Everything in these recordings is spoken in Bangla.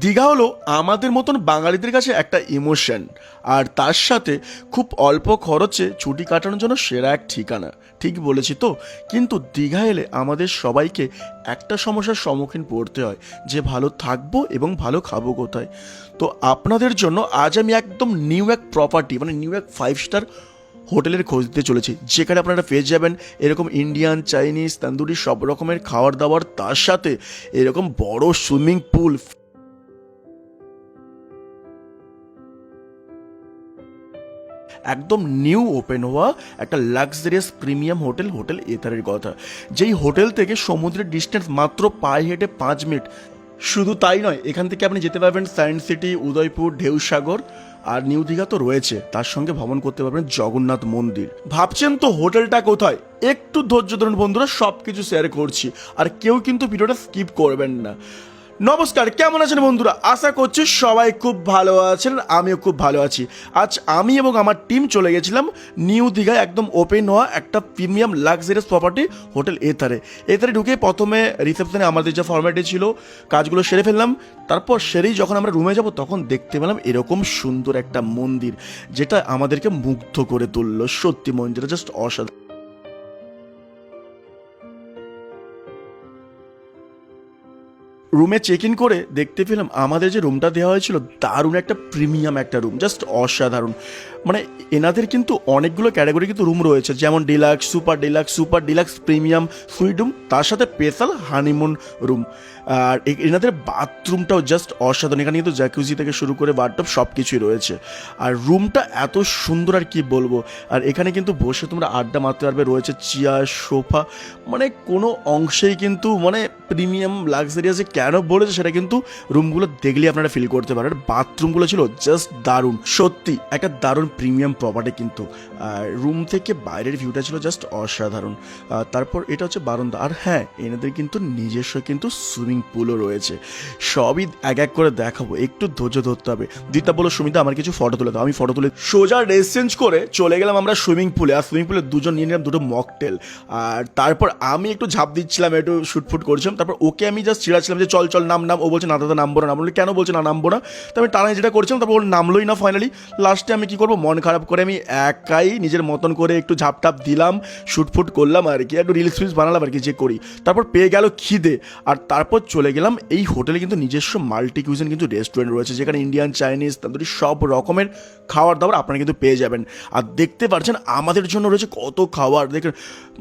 দীঘা হলো আমাদের মতন বাঙালিদের কাছে একটা ইমোশন আর তার সাথে খুব অল্প খরচে ছুটি কাটানোর জন্য সেরা এক ঠিকানা। ঠিক বলেছি তো? কিন্তু দীঘা এলে আমাদের সবাইকে একটা সমস্যার সম্মুখীন পড়তে হয়, যে ভালো থাকব এবং ভালো খাব কোথায়? তো আপনাদের জন্য আজ আমি একদম নিউ এক প্রপার্টি মানে নিউ এক ফাইভ স্টার হোটেলের খোঁজ দিতে চলেছি। যেখানে আপনারা পেয়ে যাবেন এরকম ইন্ডিয়ান চাইনিজ তান্দুরি সব রকমের খাবার দাবার তার সাথে এরকম বড় সুইমিং পুল একদম নিউ ওপেন হওয়া একটা লাক্সারিয়াস প্রিমিয়াম হোটেল হোটেল এথারের কথা। যেই হোটেল থেকে সমুদ্রের ডিস্টেন্স মাত্র পায়ে হেঁটে পাঁচ মিনিট। শুধু তাই নয়, এখান থেকে আপনি যেতে পারবেন সায়েন্স সিটি উদয়পুর, ঢেউসাগর, আর নিউ দীঘা তো রয়েছে। তার সঙ্গে ভ্রমণ করতে পারবেন জগন্নাথ মন্দির। ভাবছেন তো হোটেলটা কোথায়? একটু ধৈর্য ধরুন বন্ধুরা সব কিছু শেয়ার করছি। আর কেউ কিন্তু ভিডিওটা স্কিপ করবেন না। নমস্কার, কেমন আছেন বন্ধুরা? আশা করছি সবাই খুব ভালো আছেন, আমিও খুব ভালো আছি। আজ আমি এবং আমার টিম চলে গেছিলাম নিউ দীঘায় একদম ওপেন হওয়া একটা প্রিমিয়াম লাক্সারিয়াস প্রপার্টি হোটেল এথারে এথারে ঢুকে প্রথমে রিসেপশনে আমাদের যা ফর্ম্যাটে ছিল, কাজগুলো সেরে ফেললাম। তারপর সেরেই যখন আমরা রুমে যাব, তখন দেখতে পেলাম এরকম সুন্দর একটা মন্দির, যেটা আমাদেরকে মুগ্ধ করে তুললো। সত্যি মন্দিরটা জাস্ট অসাধারণ। রুমে চেক ইন করে দেখতে পেলাম আমাদের যে রুমটা দেওয়া হয়েছিল, দারুণ একটা প্রিমিয়াম একটা রুম জাস্ট অসাধারণ। মানে এনাদের কিন্তু অনেকগুলো ক্যাটাগরি কিন্তু রুম রয়েছে, যেমন deluxe, super deluxe super deluxe, premium suite room তার সাথে স্পেশাল হানিমুন রুম। আর এনাদের বাথরুমটাও জাস্ট অসাধারণ। এখানে কিন্তু জ্যাকুজি থেকে শুরু করে বাথটব সব কিছুই রয়েছে। আর রুমটা এত সুন্দর আর কি বলব, আর এখানে কিন্তু বসে তোমরা আড্ডা মারতে পারবে, রয়েছে চেয়ার সোফা মানে কোনো অংশেই কিন্তু মানে প্রিমিয়াম লাক্সারিয়াসে কেন বলেছে সেটা কিন্তু রুমগুলো দেখলেই আপনারা ফিল করতে পারেন বাথরুমগুলো ছিল জাস্ট দারুণ। সত্যি, একটা দারুণ প্রিমিয়াম প্রপার্টি কিন্তু রুম থেকে বাইরের ভিউটা ছিল জাস্ট অসাধারণ। তারপর এটা হচ্ছে বারান্দা। আর হ্যাঁ এনাদের কিন্তু নিজস্ব কিন্তু সুইমিং পুলও রয়েছে। সবই এক এক করে দেখাবো, একটু ধৈর্য ধরতে হবে। দিতা বলো, সুমিতা, আমার কিছু ফটো তুলে দাও, আমি ফটো তুলে সোজা ড্রেস চেঞ্জ করে চলে গেলাম আমরা সুইমিং পুলে আর সুইমিং পুলে দুজন নিয়ে নিলাম দুটো মকটেল আর তারপর আমি একটু ঝাঁপ দিচ্ছিলাম, একটু শুটফুট করছিলাম। তারপর ওকে আমি জাস্ট চিড়াচ্ছিলাম যে, চল চল, নাম নাম। ও বলছে, না, দাদা, নামবো না। নাম বললে, কেন বলছে না, নামবো না? তো আমি টানাই যেটা করছিলাম, তারপর ওর নামলোই না ফাইনালি লাস্টে আমি কি করব? মন খারাপ করে আমি একাই নিজের মতন করে একটু ঝাপ টাপ দিলাম, শুটফুট করলাম আর কি, একটু রিলস ফিলস বানালাম আর কি যে করি। তারপর পেয়ে গেল খিদে। আর তারপর চলে গেলাম, এই হোটেলে কিন্তু নিজস্ব মাল্টি কিউজিন কিন্তু রেস্টুরেন্ট রয়েছে, যেখানে ইন্ডিয়ান চাইনিজ তান্দুরি সব রকমের খাবার দাবার আপনারা কিন্তু পেয়ে যাবেন। আর দেখতে পাচ্ছেন আমাদের জন্য রয়েছে কত খাবার, দেখেন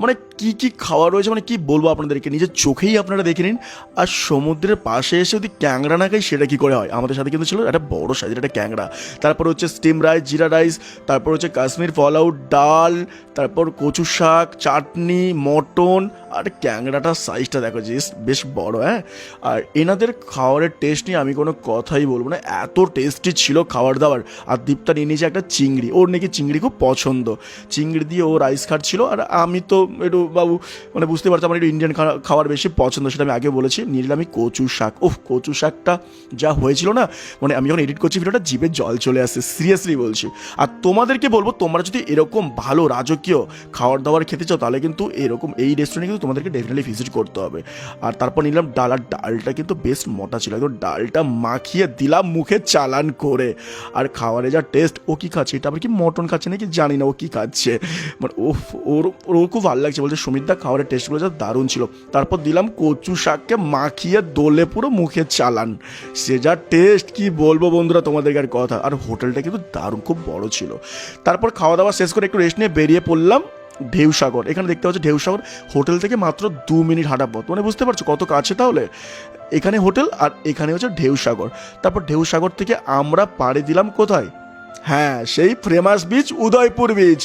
মানে কি কি খাবার রয়েছে মানে কি বলব আপনাদেরকে, নিজের চোখেই আপনারা দেখে নিন। আর সমুদ্রের পাশে এসে যদি ক্যাংরা না খাই, সেটা কি করে হয়? আমাদের সাথে কিন্তু ছিল একটা বড় সাইজের একটা ক্যাংরা তারপর হচ্ছে স্টিম রাইস জিরা রাইস তারপর হচ্ছে কাশ্মীর ফলাউট ডাল, তারপর কচু শাক, চাটনি, মটন, আর ক্যাংরাটার সাইজটা দেখো, যে বেশ বড় হ্যাঁ? আর এনাদের খাবারের টেস্ট নিয়ে আমি কোনো কথাই বলব না। এত টেস্টি ছিল খাবার দাবার। আর দীপ্তা নিয়ে নিয়েছে একটা চিংড়ি। ওর নাকি চিংড়ি খুব পছন্দ। চিংড়ি দিয়ে ও রাইস খাচ্ছিল। আর আমি তো একটু, বাবু মানে বুঝতে পারছি, আমার একটু ইন্ডিয়ান খাবার বেশি পছন্দ, সেটা আমি আগে বলেছি। নিয়ে নিলাম আমি কচু শাক। ওহ কচু শাকটা যা হয়েছিল না মানে আমি যখন এডিট করছি, ভিডিওটা জিভে জল চলে আসছে। সিরিয়াসলি বলছি। আর তোমাদেরকে বলব, তোমরা যদি এরকম ভালো রাজকীয় খাবার দাবার খেতে চাও, তাহলে কিন্তু এরকম এই রেস্টুরেন্টে কিন্তু তোমাদেরকে ডেফিনেটলি ভিজিট করতে হবে। আর তারপর নিলাম ডাল, আর ডালটা কিন্তু বেশ মোটা ছিল। একদম ডালটা মাখিয়ে দিলাম মুখে চালান করে। আর খাবারে যা টেস্ট ও কী খাচ্ছে? এটা আবার কি মটন খাচ্ছে নাকি? জানি না, ও কী খাচ্ছে? মানে ও ওর ওর খুব ভালো লাগছে। বলছে সুমিতদা খাওয়ারের টেস্টগুলো যা দারুণ ছিল। তারপর দিলাম কচু শাককে মাখিয়ে দোলে পুরো মুখে চালান। সে যা টেস্ট কি বলব বন্ধুরা তোমাদেরকে আর কথা। আর হোটেলটা কিন্তু দারুণ, খুব বড় ছিল। তারপর খাওয়া দাওয়া শেষ করে একটু রেস্ট নিয়ে বেরিয়ে পড়লাম ঢেউসাগর। এখানে দেখতে পাচ্ছ ঢেউসাগর হোটেল থেকে মাত্র দু মিনিট হাঁটা পথ। মানে বুঝতে পারছ কত কাছে তাহলে? এখানে হোটেল আর এখানে হচ্ছে ঢেউসাগর। তারপর ঢেউসাগর থেকে আমরা পাড়ি দিলাম কোথায়? হ্যাঁ সেই famous beach Udaipur beach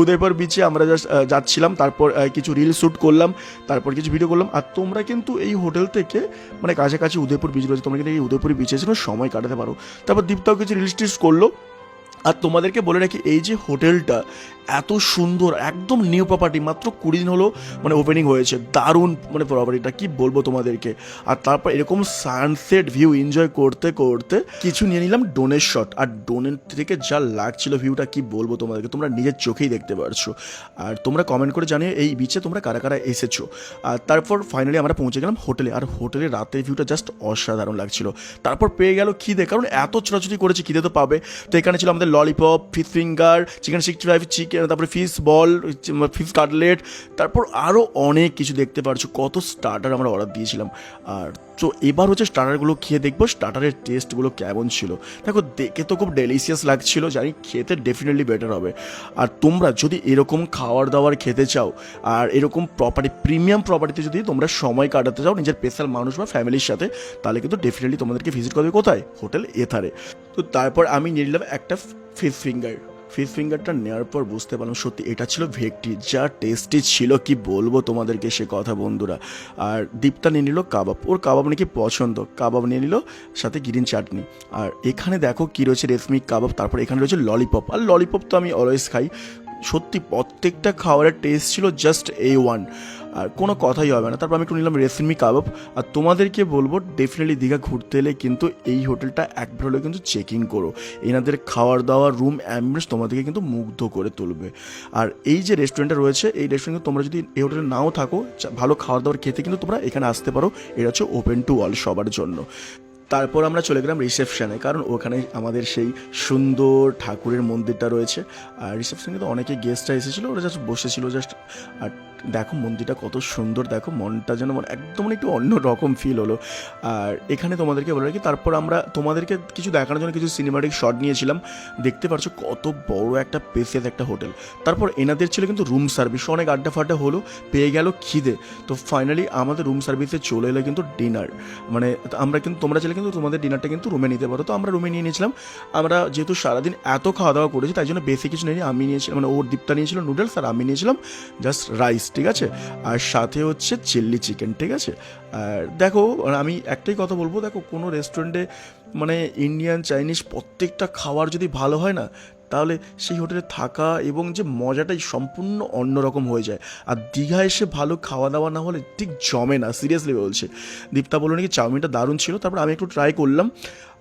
Udaipur বিচে আমরা জাস্ট যাচ্ছিলাম। তারপর কিছু রিল শ্যুট করলাম। তারপর কিছু ভিডিও করলাম। আর তোমরা কিন্তু এই হোটেল থেকে মানে কাছাকাছি উদয়পুর বিচ রয়েছে, তোমরা কিন্তু এই উদয়পুর বিচে সময় কাটাতে পারো। তারপর দীপ্তাও কিছু রিলস টিলস করল। আর তোমাদেরকে বলে রাখি, এই যে হোটেলটা এত সুন্দর, একদম নিউ প্রপার্টি মাত্র কুড়ি দিন হলো মানে ওপেনিং হয়েছে। দারুণ মানে প্রপার্টিটা কি বলব তোমাদেরকে? আর তারপর এরকম সানসেট ভিউ এনজয় করতে করতে কিছু নিয়ে নিলাম ডোনের শট আর ডোনের থেকে যা লাগছিল ভিউটা কি বলব তোমাদেরকে? তোমরা নিজের চোখেই দেখতে পারছ। আর তোমরা কমেন্ট করে জানিয়ে এই বিচে তোমরা কারা কারা এসেছ। আর তারপর ফাইনালি আমরা পৌঁছে গেলাম হোটেলে। আর হোটেলে রাতের ভিউটা জাস্ট অসাধারণ লাগছিল। তারপর পেয়ে গেল খিদে, কারণ এত ছোটাছুটি করেছে, খিদে তো পাবে। তো এখানে ছিল আমাদের lollipop fish finger chicken sixty five chicken তারপরে ফিশ বল ফিশ কাটলেট তারপর আরও অনেক কিছু দেখতে পারছ। কত স্টার্টার আমরা অর্ডার দিয়েছিলাম। আর তো এবার হচ্ছে স্টার্টারগুলো খেয়ে দেখব স্টার্টারের টেস্টগুলো কেমন ছিল। দেখো, দেখে তো খুব ডেলিশিয়াস লাগছিল, জানি খেতে ডেফিনেটলি বেটার হবে। আর তোমরা যদি এরকম খাওয়ার দাওয়ার খেতে চাও, আর এরকম প্রপার্টি প্রিমিয়াম প্রপার্টিতে যদি তোমরা সময় কাটাতে চাও, নিজের স্পেশাল মানুষ বা ফ্যামিলির সাথে, তাহলে কিন্তু ডেফিনেটলি তোমাদেরকে ভিজিট করবে কোথায়? হোটেল এথারে তো তারপর আমি নিয়ে নিলাম একটা ফিশ ফিঙ্গার ফিস ফিঙ্গারটা নেওয়ার পর বুঝতে পারলাম সত্যি এটা ছিল ভেকটি, যা টেস্টি ছিল, কি বলব তোমাদেরকে সে কথা বন্ধুরা। আর দীপ্তা নিয়ে নিল কাবাব। ওর কাবাব নাকি পছন্দ। কাবাব নিয়ে নিল সাথে গ্রিন চাটনি আর এখানে দেখো কী রয়েছে রেশমি কাবাব, তারপর এখানে রয়েছে ললিপপ আর ললিপপ তো আমি অলওয়েজ খাই। সত্যি প্রত্যেকটা খাবারের টেস্ট ছিল জাস্ট এ ওয়ান আর কোনো কথাই হবে না। তারপর আমি একটু নিলাম রেসিমি কাবাব। আর তোমাদেরকে বলব ডেফিনেটলি দীঘা ঘুরতে এলে কিন্তু এই হোটেলটা একবার হলে কিন্তু চেকিং করো। এনাদের খাওয়ার দাওয়ার রুম অ্যাম্বিয়েন্স তোমাদেরকে কিন্তু মুগ্ধ করে তুলবে। আর এই যে রেস্টুরেন্টটা রয়েছে, এই রেস্টুরেন্টে তোমরা যদি এই হোটেলে নাও থাকো ভালো খাওয়ার দাওয়ার খেতে কিন্তু তোমরা এখানে আসতে পারো। এটা হচ্ছে ওপেন টু অল সবার জন্য। তারপর আমরা চলে গেলাম রিসেপশনে কারণ ওখানে আমাদের সেই সুন্দর ঠাকুরের মন্দিরটা রয়েছে। আর রিসেপশনে কিন্তু অনেকে গেস্টরা এসেছিল, ওরা জাস্ট বসেছিল জাস্ট আর দেখো মন্দিরটা কত সুন্দর, দেখো মনটা যেন একদম মানে একটু অন্য রকম ফিল হলো। আর এখানে তোমাদেরকে বলে রাখি, তারপর আমরা তোমাদেরকে কিছু দেখানোর জন্য কিছু সিনেমাটিক শট নিয়েছিলাম। দেখতে পারছ কত বড় একটা পেসিয়াস একটা হোটেল তারপর এনাদের ছিল কিন্তু রুম সার্ভিস অনেক আড্ডা ফাড্ডা হলো, পেয়ে গেল খিদে। তো ফাইনালি আমাদের রুম সার্ভিসে চলে এলো কিন্তু ডিনার মানে আমরা কিন্তু, তোমরা চাইলে কিন্তু তোমাদের ডিনারটা কিন্তু রুমে নিতে পারো। তো আমরা রুমে নিয়ে নিয়েছিলাম। আমরা যেহেতু সারাদিন এত খাওয়া দাওয়া করেছি, তাই জন্য বেশি কিছু নিয়ে আমি নিয়েছিলাম মানে ওর দীপ্তা নিয়েছিল নুডলস আর আমি নিয়েছিলাম জাস্ট রাইস ঠিক আছে? আর সাথে হচ্ছে চিল্লি চিকেন ঠিক আছে? আর দেখো, আমি একটাই কথা বলব, দেখো কোনো রেস্টুরেন্টে মানে ইন্ডিয়ান চাইনিজ প্রত্যেকটা খাবার যদি ভালো হয় না তাহলে সেই হোটেলে থাকা এবং যে মজাটাই সম্পূর্ণ অন্যরকম হয়ে যায়। আর দীঘা এসে ভালো খাওয়া দাওয়া না হলে ঠিক জমে না সিরিয়াসলি বলছে। দীপ্তা বলল নাকি চাউমিনটা দারুণ ছিল, তারপর আমি একটু ট্রাই করলাম।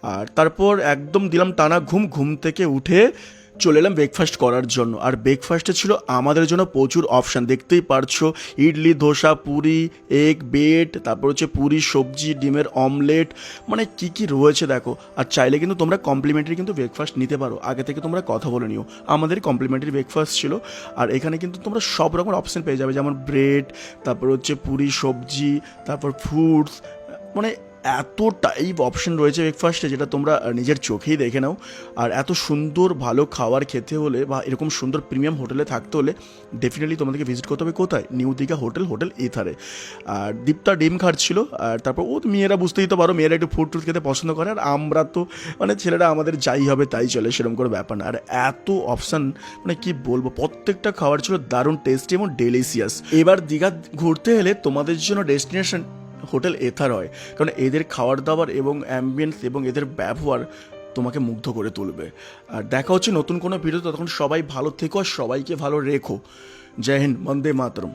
আর তারপর একদম দিলাম টানা ঘুম ঘুম থেকে উঠে চলে এলাম ব্রেকফাস্ট করার জন্য। আর ব্রেকফাস্টে ছিল আমাদের জন্য প্রচুর অপশান দেখতেই পারছ, ইডলি, ধোসা, পুরি এগ বেড তারপর হচ্ছে পুরি, সবজি, ডিমের অমলেট মানে কি কি রয়েছে দেখো। আর চাইলে কিন্তু তোমরা কমপ্লিমেন্টারি কিন্তু ব্রেকফাস্ট নিতে পারো। আগে থেকে তোমরা কথা বলে নিও। আমাদের কমপ্লিমেন্টারি ব্রেকফাস্ট ছিল। আর এখানে কিন্তু তোমরা সব রকম অপশান পেয়ে যাবে। যেমন ব্রেড তারপর হচ্ছে পুরি, সবজি, তারপর ফ্রুটস মানে এত টাইপ অপশন রয়েছে ব্রেকফাস্টে যেটা তোমরা নিজের চোখেই দেখে নাও। আর এত সুন্দর ভালো খাবার খেতে হলে বা এরকম সুন্দর প্রিমিয়াম হোটেলে থাকতে হলে ডেফিনেটলি তোমাদেরকে ভিজিট করতে হবে কোথায়? নিউ দীঘা হোটেল হোটেল এথারে। আর দীপ্তা ডিম খাচ্ছিল, আর তারপর ও মেয়েরা বুঝতেই তো পারো, মেয়েরা একটু ফুড টুড খেতে পছন্দ করে, আর আমরা তো মানে ছেলেরা আমাদের যাই হবে তাই চলে, সেরকম করে ব্যাপার না। আর এত অপশান মানে কি বলব, প্রত্যেকটা খাবার ছিল দারুণ টেস্টি এবং ডেলিসিয়াস এবার দীঘা ঘুরতে এলে তোমাদের জন্য ডেস্টিনেশন হোটেল এথার হয় কারণ এদের খাওয়ার দাবার এবং অ্যাম্বিয়েন্স এবং এদের ব্যবহার তোমাকে মুগ্ধ করে তুলবে। আর দেখা হচ্ছে নতুন কোনো ভিডিও তখন সবাই ভালো থেকো আর সবাইকে ভালো রেখো। জয় হিন্দ, বন্দে মাতরম।